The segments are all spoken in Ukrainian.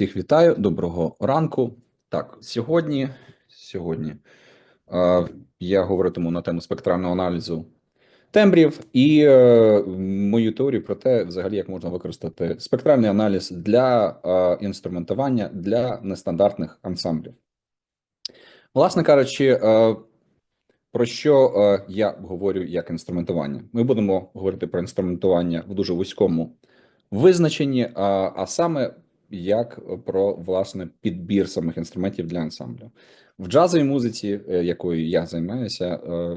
Всіх вітаю, доброго ранку. Так, сьогодні, сьогодні е, я говоритиму на тему спектрального аналізу тембрів і е, мою теорію про те, взагалі, як можна використати спектральний аналіз для е, інструментування для нестандартних ансамблів. Власне кажучи, е, про що е, я говорю як інструментування? Ми будемо говорити про інструментування в дуже вузькому визначенні, а, а саме як про власне підбір самих інструментів для ансамблю в джазовій музиці, е, якою я займаюся, е,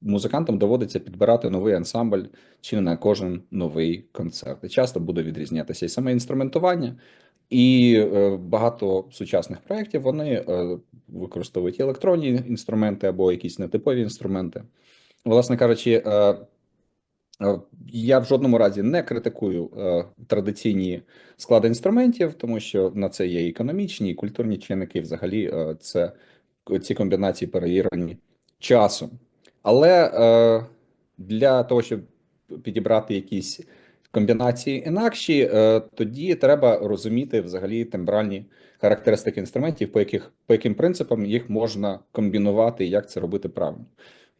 музикантам доводиться підбирати новий ансамбль чи на кожен новий концерт. І часто буде відрізнятися і саме інструментування, і е, багато сучасних проєктів вони е, використовують електронні інструменти або якісь нетипові інструменти. Власне кажучи, е, е, я в жодному разі не критикую е, традиційні склади інструментів, тому що на це є і економічні, і культурні чинники. Взагалі, е, це ці комбінації перевірені часом. Але е, для того, щоб підібрати якісь комбінації інакші, е, тоді треба розуміти взагалі тембральні характеристики інструментів, по яких по яким принципам їх можна комбінувати, і як це робити правильно.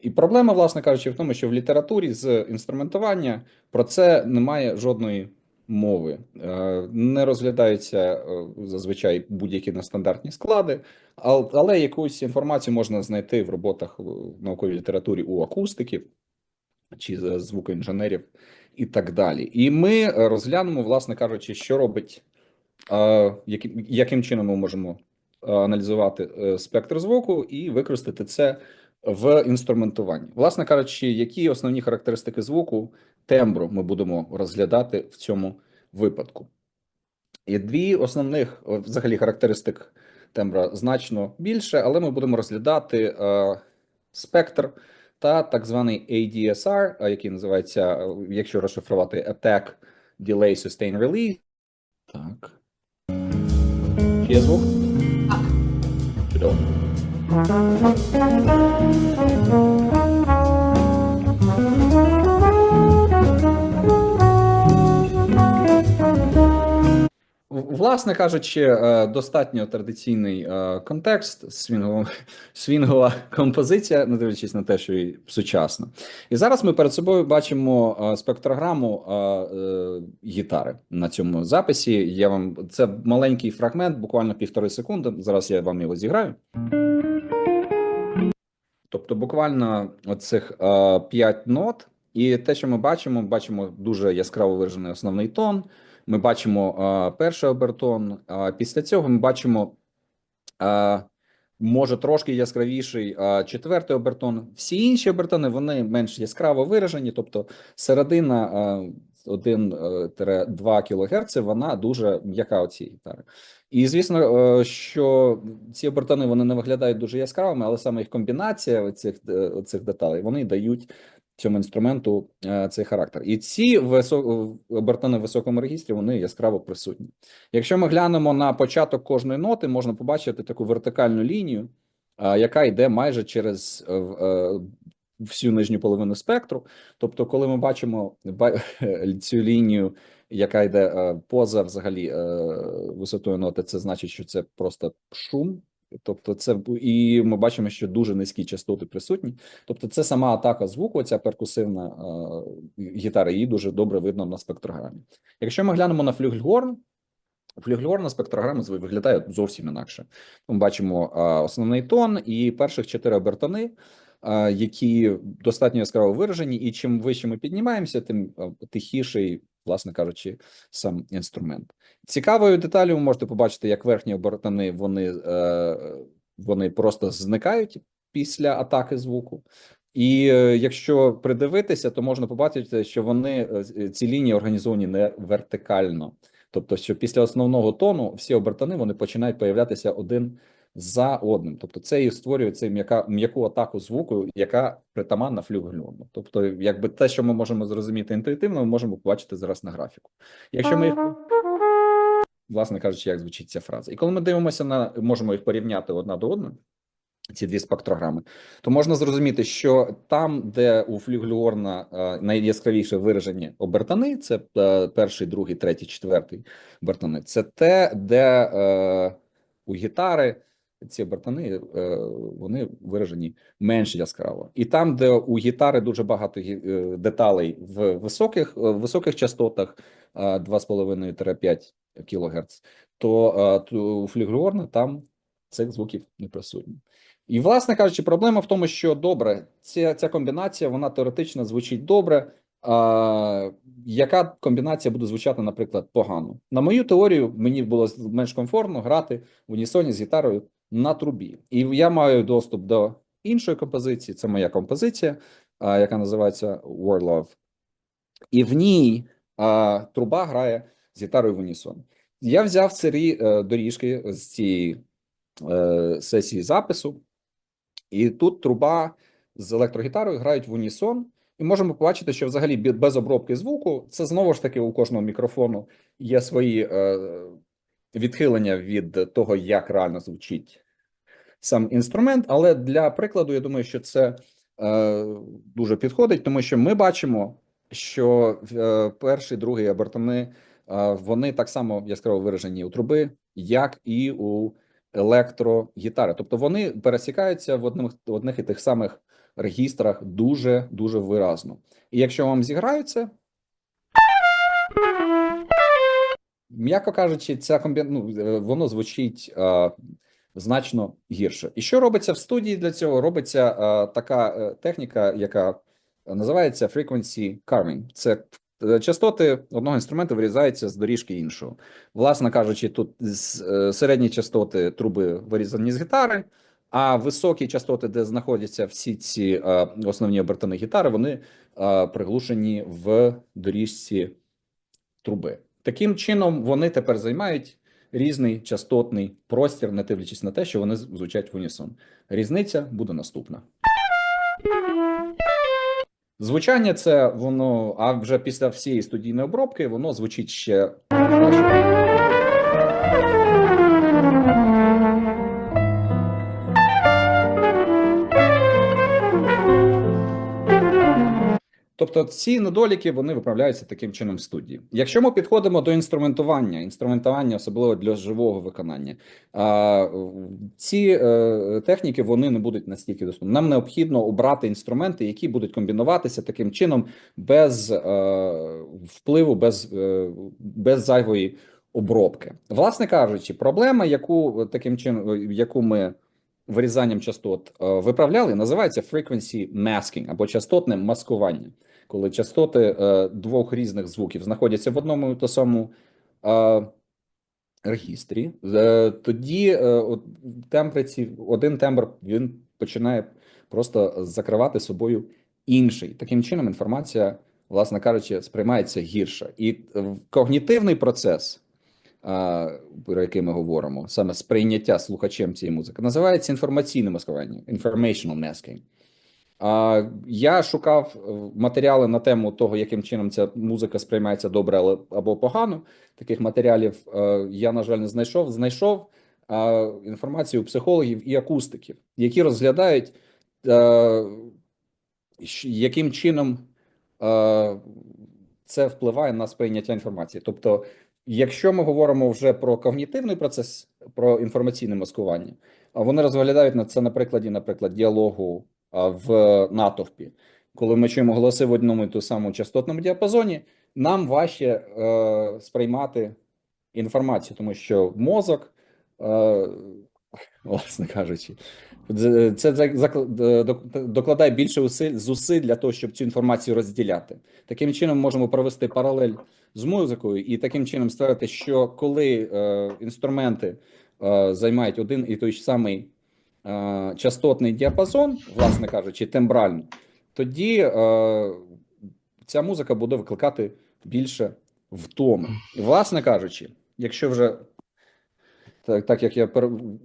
І проблема, власне кажучи, в тому, що в літературі з інструментування про це немає жодної мови, Е, не розглядаються е, зазвичай будь-які нестандартні склади, ал- але якусь інформацію можна знайти в роботах в науковій літературі у акустиків чи звукоінженерів і так далі. І ми е, розглянемо, власне кажучи, що робить, е, яким, чином ми можемо е, аналізувати е, спектр звуку і використати це в інструментуванні. Власне кажучи, які основні характеристики звуку, тембру ми будемо розглядати в цьому випадку. І дві основних взагалі характеристик тембра значно більше, але ми будемо розглядати е, спектр та так званий ADSR, е, який називається, е, якщо розшифрувати Attack Delay Sustain Release. Так. Є звук? Так. Чудово. В- Власне кажучи, е, достатньо традиційний е, контекст, свінгова, свінгова композиція, не дивлячись на те, що і сучасна. І зараз ми перед собою бачимо е, спектрограму гітари на цьому записі. Я вам це маленький фрагмент, буквально півтори секунди. Зараз я вам його зіграю. Тобто, буквально оцих п'ять нот, і те, що ми бачимо, бачимо дуже яскраво виражений основний тон. Ми бачимо е, перший обертон. А після цього ми бачимо, е, може трошки яскравіший е, четвертий обертон. Всі інші обертони вони менш яскраво виражені, тобто середина е, 1-2 кГц, вона дуже м'яка у цій гітари. І звісно, е, що ці обертони вони не виглядають дуже яскравими, але саме їх комбінація цих, цих деталей вони дають цьому інструменту е, цей характер. І ці обертони в високому регістрі вони яскраво присутні. Якщо ми глянемо на початок кожної ноти, можна побачити таку вертикальну лінію, е, яка йде майже через е, всю нижню половину спектру. Тобто, коли ми бачимо цю лінію, яка йде поза взагалі висотою ноти, це значить, що це просто шум. Тобто, це і ми бачимо, що дуже низькі частоти присутні. Тобто, це сама атака звуку, ця перкусивна е, гітара, її дуже добре видно на спектрограмі. Якщо ми глянемо на флюгельгорн, флюгельгорн спектрограма виглядає зовсім інакше. Ми бачимо е, основний тон і перших чотири обертони, які достатньо яскраво виражені, і чим вище ми піднімаємося, тим тихіший, власне кажучи, сам інструмент. Цікавою деталю ви можете побачити, як верхні обертони вони, е, вони просто зникають після атаки звуку. І е, якщо придивитися, то можна побачити, що вони е, ці лінії організовані не вертикально. Тобто, що після основного тону всі обертони вони починають появлятися один за одним. Тобто, це і створює цей м'яка м'яку атаку звуку, яка притаманна флюгельону. Тобто, якби те, що ми можемо зрозуміти інтуїтивно, ми можемо побачити зараз на графіку. Якщо ми їх власне кажучи, як звучить ця фраза. І коли ми дивимося на можемо їх порівняти одна до одної, ці дві спектрограми, то можна зрозуміти, що там, де у флюгліорна е, найяскравіше виражені обертани, це е, перший, другий, третій, четвертий обертани, це те, де е, у гітари ці обертани е, вони виражені менш яскраво, і там, де у гітари дуже багато е, деталей в високих е, високих частотах е, 2,5-5 кГц, то, у флюгліорна там цих звуків не присутні. І, власне кажучи, проблема в тому, що добре, ця, ця комбінація вона теоретично звучить добре. А, яка комбінація буде звучати, наприклад, погано? На мою теорію, мені було менш комфортно грати в унісоні з гітарою на трубі. І я маю доступ до іншої композиції. Це моя композиція, а, яка називається War Love. І в ній а, труба грає з гітарою в унісон. Я взяв ці е, доріжки з цієї е, сесії запису. І тут труба з електрогітарою грають в унісон, і можемо побачити, що взагалі без обробки звуку це знову ж таки у кожного мікрофону є свої е, відхилення від того, як реально звучить сам інструмент. Але для прикладу, я думаю, що це е, дуже підходить, тому що ми бачимо, що е, перший, другий абортами е, вони так само яскраво виражені у труби, як і у електрогітари. Тобто вони пересікаються в одних, в одних і тих самих регістрах дуже дуже виразно. І якщо вам зіграють це, м'яко кажучи, ця комбі... ну, е, воно звучить е, значно гірше. І що робиться в студії для цього? Робиться е, така техніка, яка називається frequency carving. Це частоти одного інструменту вирізаються з доріжки іншого. Власне кажучи, тут середні частоти труби вирізані з гітари, а високі частоти, де знаходяться всі ці е, основні обертани гітари, вони е, приглушені в доріжці труби. Таким чином, вони тепер займають різний частотний простір, не дивлячись на те, що вони звучать в унісон. Різниця буде наступна. Звучання це воно, а вже після всієї студійної обробки воно звучить ще Тобто ці недоліки вони виправляються таким чином в студії. Якщо ми підходимо до інструментування, інструментування особливо для живого виконання, а, ці е, техніки вони не будуть настільки доступні. Нам необхідно обрати інструменти, які будуть комбінуватися таким чином без е, впливу, без, е, без зайвої обробки. Власне кажучи, проблема, яку таким чином, яку ми вирізанням частот виправляли, називається frequency masking або частотне маскування, коли частоти е, двох різних звуків знаходяться в одному і тому самому регістрі. Е, Тоді е, от в тембриці один тембр він починає просто закривати собою інший. Таким чином, інформація, власне кажучи, сприймається гірше. І е, когнітивний процес про який ми говоримо, саме сприйняття слухачем цієї музики, називається інформаційне маскування, informational masking. Я шукав е, матеріали на тему того, яким чином ця музика сприймається добре або погано. Таких матеріалів е, я, на жаль, не знайшов. Знайшов е, інформацію психологів і акустиків, які розглядають, яким чином це впливає на сприйняття інформації. Тобто, якщо ми говоримо вже про когнітивний процес, про інформаційне маскування, а вони розглядають на це на прикладі, наприклад, діалогу в натовпі. Коли ми чуємо голоси в одному і ту самому частотному діапазоні, нам важче е, сприймати інформацію, тому що мозок, е, власне кажучи, це е, док- докладає більше зусиль, зусиль для того, щоб цю інформацію розділяти. Таким чином можемо провести паралель з музикою і таким чином ствердити, що коли е, інструменти е, займають один і той ж самий частотний діапазон, власне кажучи, тембрально, тоді е, ця музика буде викликати більше втоми. Власне кажучи, якщо вже так, так як я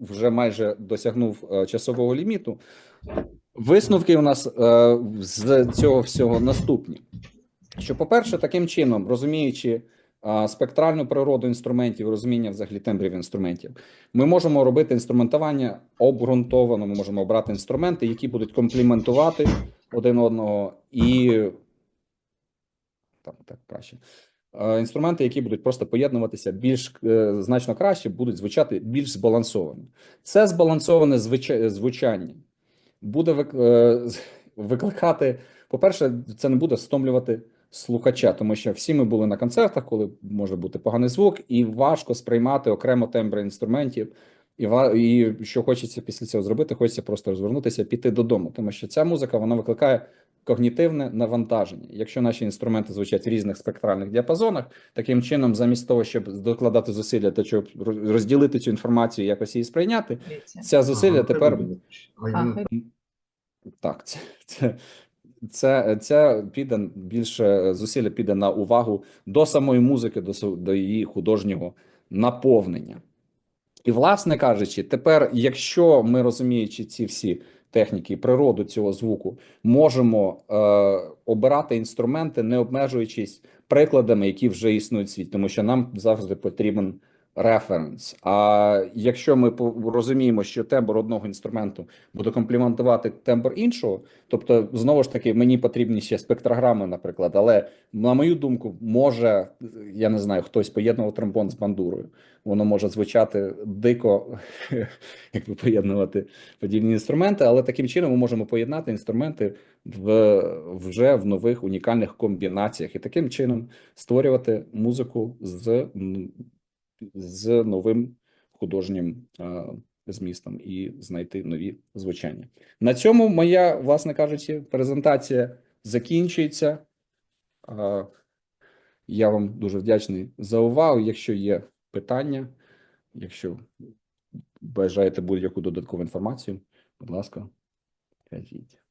вже майже досягнув е, часового ліміту, висновки у нас е, з цього всього наступні. Що, по-перше, таким чином, розуміючи спектральну природу інструментів, розуміння взагалі тембрів інструментів, ми можемо робити інструментування обґрунтовано. Ми можемо обрати інструменти, які будуть компліментувати один одного, і там так краще. Інструменти, які будуть просто поєднуватися більш е, значно краще, будуть звучати більш збалансовано. Це збалансоване звучання буде е, викликати. По-перше, це не буде стомлювати слухача, тому що всі ми були на концертах, коли може бути поганий звук, і важко сприймати окремо тембри інструментів. І, і що хочеться після цього зробити, хочеться просто розвернутися, піти додому, тому що ця музика вона викликає когнітивне навантаження. Якщо наші інструменти звучать в різних спектральних діапазонах, таким чином, замість того, щоб докладати зусилля та щоб розділити цю інформацію, якось її сприйняти, ця зусилля Ага, тепер так, це, це, це, це піде більше зусилля піде на увагу до самої музики, до, до її художнього наповнення. І, власне кажучи, тепер, якщо ми розуміючи ці всі техніки, природу цього звуку, можемо е, обирати інструменти, не обмежуючись прикладами, які вже існують в світі, тому що нам завжди потрібен референс. А якщо ми розуміємо, що тембр одного інструменту буде компліментувати тембр іншого, тобто знову ж таки мені потрібні ще спектрограми, наприклад, але на мою думку, може я не знаю, хтось поєднував тромбон з бандурою. Воно може звучати дико, якби поєднувати подібні інструменти, але таким чином ми можемо поєднати інструменти в вже в нових унікальних комбінаціях і таким чином створювати музику з, з новим художнім змістом і знайти нові звучання. На цьому моя, власне кажучи, презентація закінчується. Я вам дуже вдячний за увагу. Якщо є питання, якщо бажаєте будь-яку додаткову інформацію, будь ласка, кажіть.